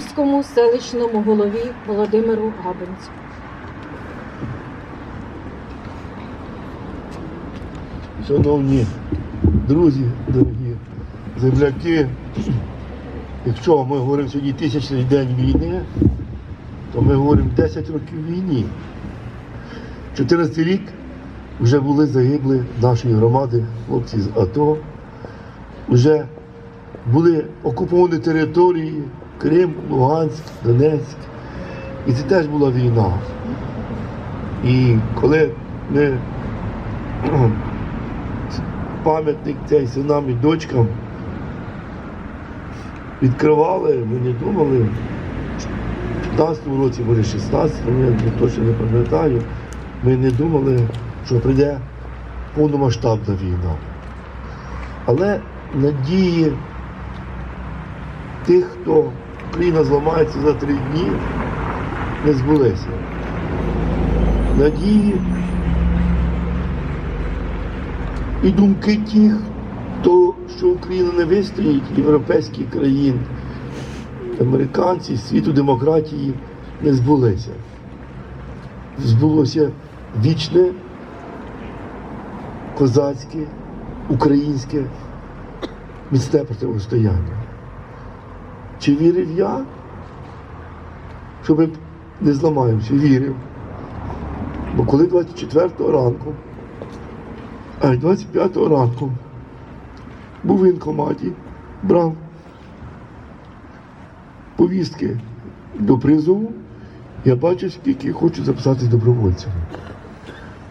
міському селищному голові Володимиру Габенцю. Шановні друзі, дорогі земляки, якщо ми говоримо сьогодні тисячний день війни, то ми говоримо 10 років війні. 14 рік вже були загибли нашої громади, хлопці з АТО, вже були окуповані території Крим, Луганськ, Донецьк. І це теж була війна. І коли ми пам'ятник цей синам і дочкам відкривали, ми не думали. В 15 році, може 16, я точно не пам'ятаю, ми не думали, що прийде повномасштабна війна. Але надії тих, хто Україна зламається за три дні, не збулися. Надії і думки тих, хто, що Україна не вистоїть, європейських країн, американці, світу демократії не збулися. Збулося вічне, козацьке, українське міцне протистояння. Чи вірив я, що ми не зламаємося? Вірив. Бо коли 24 ранку а 25 ранку був в інкоматі, брав повістки до призову, я бачив, скільки хочу записатись добровольцями.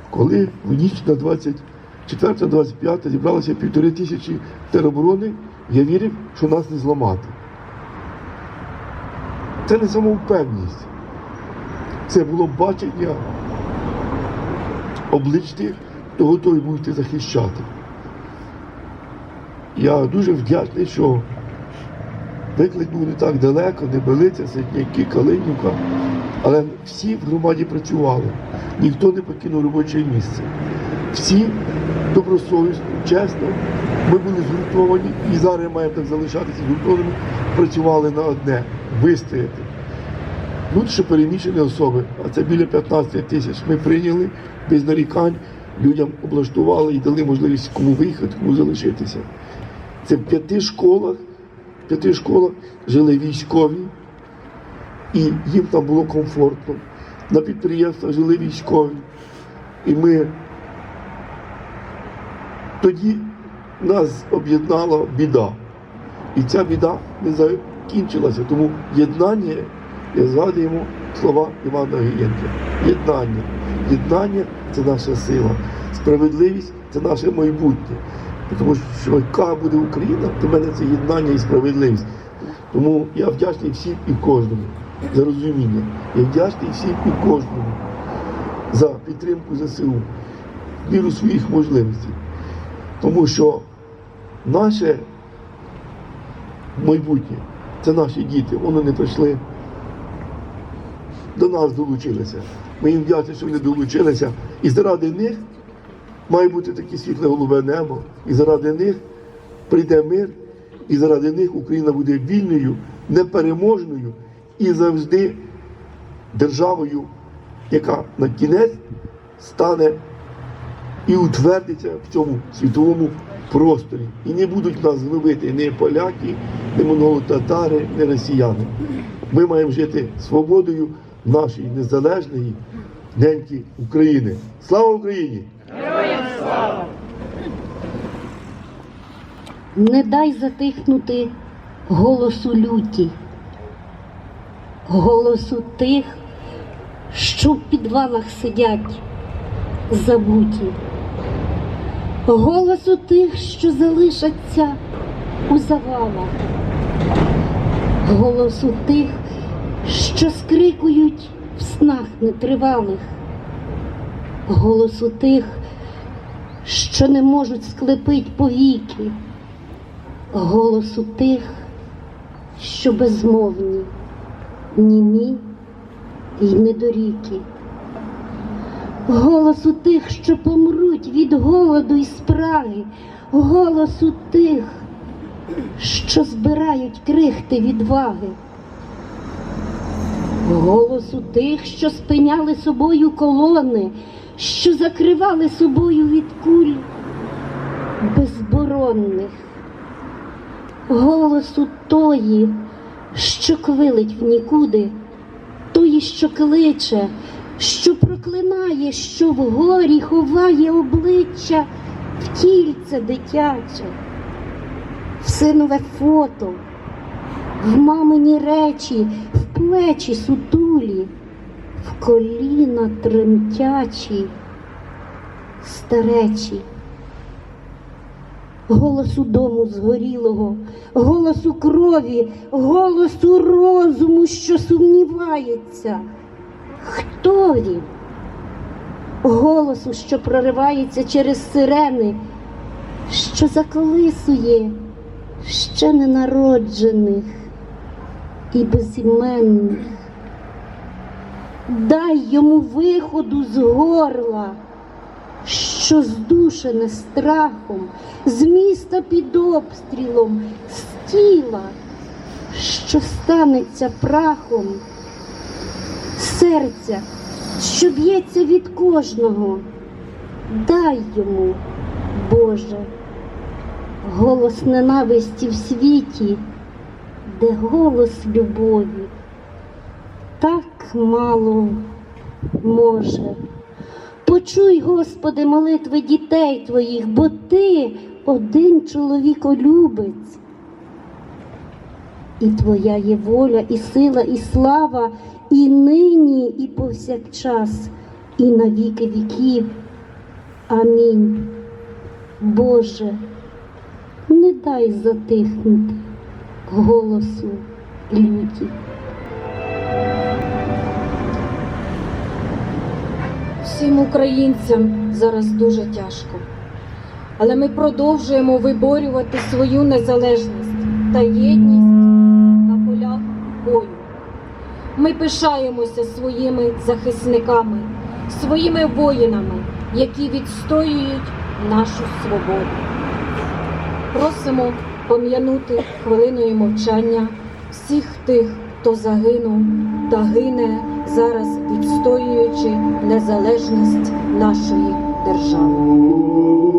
Коли в ніч на 24-25 зібралося півтори тисячі тероборони, я вірив, що нас не зламати. Це не самовпевність. Це було бачення облич тих, то готові будете захищати. Я дуже вдячний, що виклик був не так далеко, не Белиця, Сидняки, Калинівка, але всі в громаді працювали, ніхто не покинув робоче місце. Всі добросовісно, чесно, ми були згуртовані і зараз маємо так залишатися згуртованими, працювали на одне вистояти. Внутрішньо переміщені особи, а це біля 15 тисяч, ми прийняли без нарікань, людям облаштували і дали можливість кому виїхати, кому залишитися. Це в п'яти школах, в п'яти школах жили військові, і їм там було комфортно. На підприємствах жили військові. І ми тоді нас об'єднала біда. І ця біда не закінчилася. Тому єднання, я згадуємо слова Івана Гієнка. Єднання. Єднання це наша сила. Справедливість це наше майбутнє. Тому що яка буде Україна, для мене це єднання і справедливість. Тому я вдячний всім і кожному за розуміння. Я вдячний всім і кожному за підтримку ЗСУ, в міру своїх можливостей. Тому що наше майбутнє це наші діти. Вони не прийшли до нас долучилися. Ми їм вдячні, що вони долучилися. І заради них має бути таке світле голубе небо. І заради них прийде мир, і заради них Україна буде вільною, непереможною і завжди державою, яка на кінець стане і утвердиться в цьому світовому просторі. І не будуть нас гнобити ні поляки, ні монголо-татари, ні росіяни. Ми маємо жити свободою нашої незалежної неньки України. Слава Україні! Героям слава! Не дай затихнути голосу люті, голосу тих, що в підвалах сидять забуті, голосу тих, що залишаться у завалах, голосу тих, що скрикують в снах нетривалих, голосу тих, що не можуть склепить повіки. Голосу тих, що безмовні, німі й недоріки, голосу тих, що помруть від голоду й спраги, голосу тих, що збирають крихти відваги, голосу тих, що спиняли собою колони, що закривали собою від куль безборонних, голосу тої, що квилить в нікуди, тої, що кличе, що проклинає, що в горі ховає обличчя в тільце дитяче, в синове фото, в мамині речі, в плечі сутулі, в коліна тремтячі, старечі. Голосу дому згорілого, голосу крові, голосу розуму, що сумнівається. Хто він? Голосу, що проривається через сирени, що заколисує ще ненароджених і безіменних. Дай йому виходу з горла, що здушене страхом, з міста під обстрілом, з тіла, що станеться прахом, серця, що б'ється від кожного. Дай йому, Боже, голос ненависті в світі, де голос любові так мало може. Почуй, Господи, молитви дітей Твоїх, бо Ти один чоловіколюбець. І Твоя є воля, і сила, і слава, і нині, і повсякчас, і на віки віків. Амінь. Боже, не дай затихнути голосу люті. Всім українцям зараз дуже тяжко. Але ми продовжуємо виборювати свою незалежність та єдність бою. Ми пишаємося своїми захисниками, своїми воїнами, які відстоюють нашу свободу. Просимо пом'янути хвилиною мовчання всіх тих, хто загинув та гине зараз, відстоюючи незалежність нашої держави.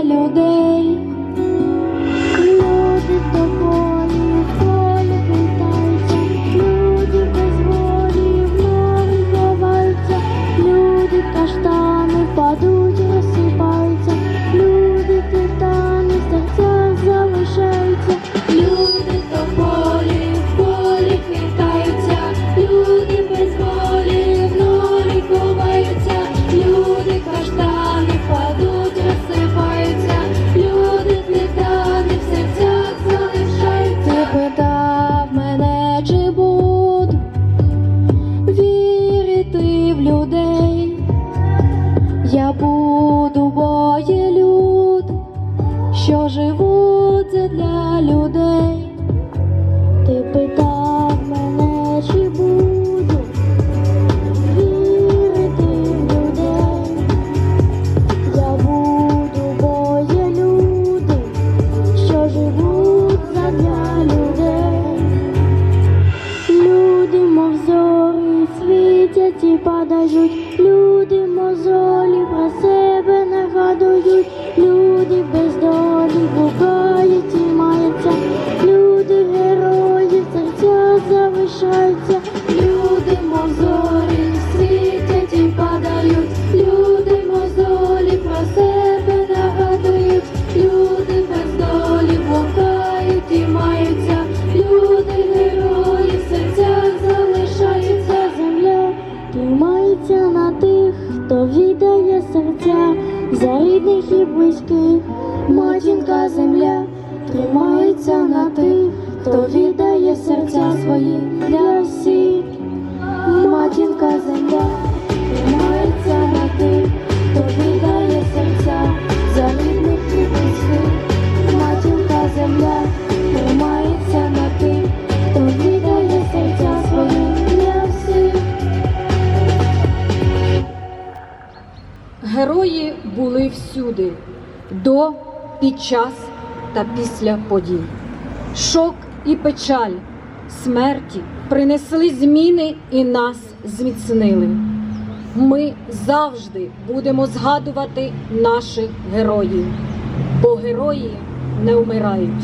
людей. পদ всюди до, під час та після подій. Шок і печаль смерті принесли зміни і нас зміцнили. Ми завжди будемо згадувати наших героїв, бо герої не вмирають.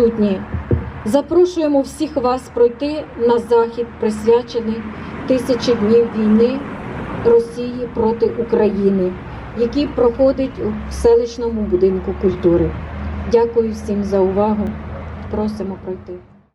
Присутні, запрошуємо всіх вас пройти на захід, присвячений тисячі днів війни Росії проти України, який проходить у селищному будинку культури. Дякую всім за увагу. Просимо пройти.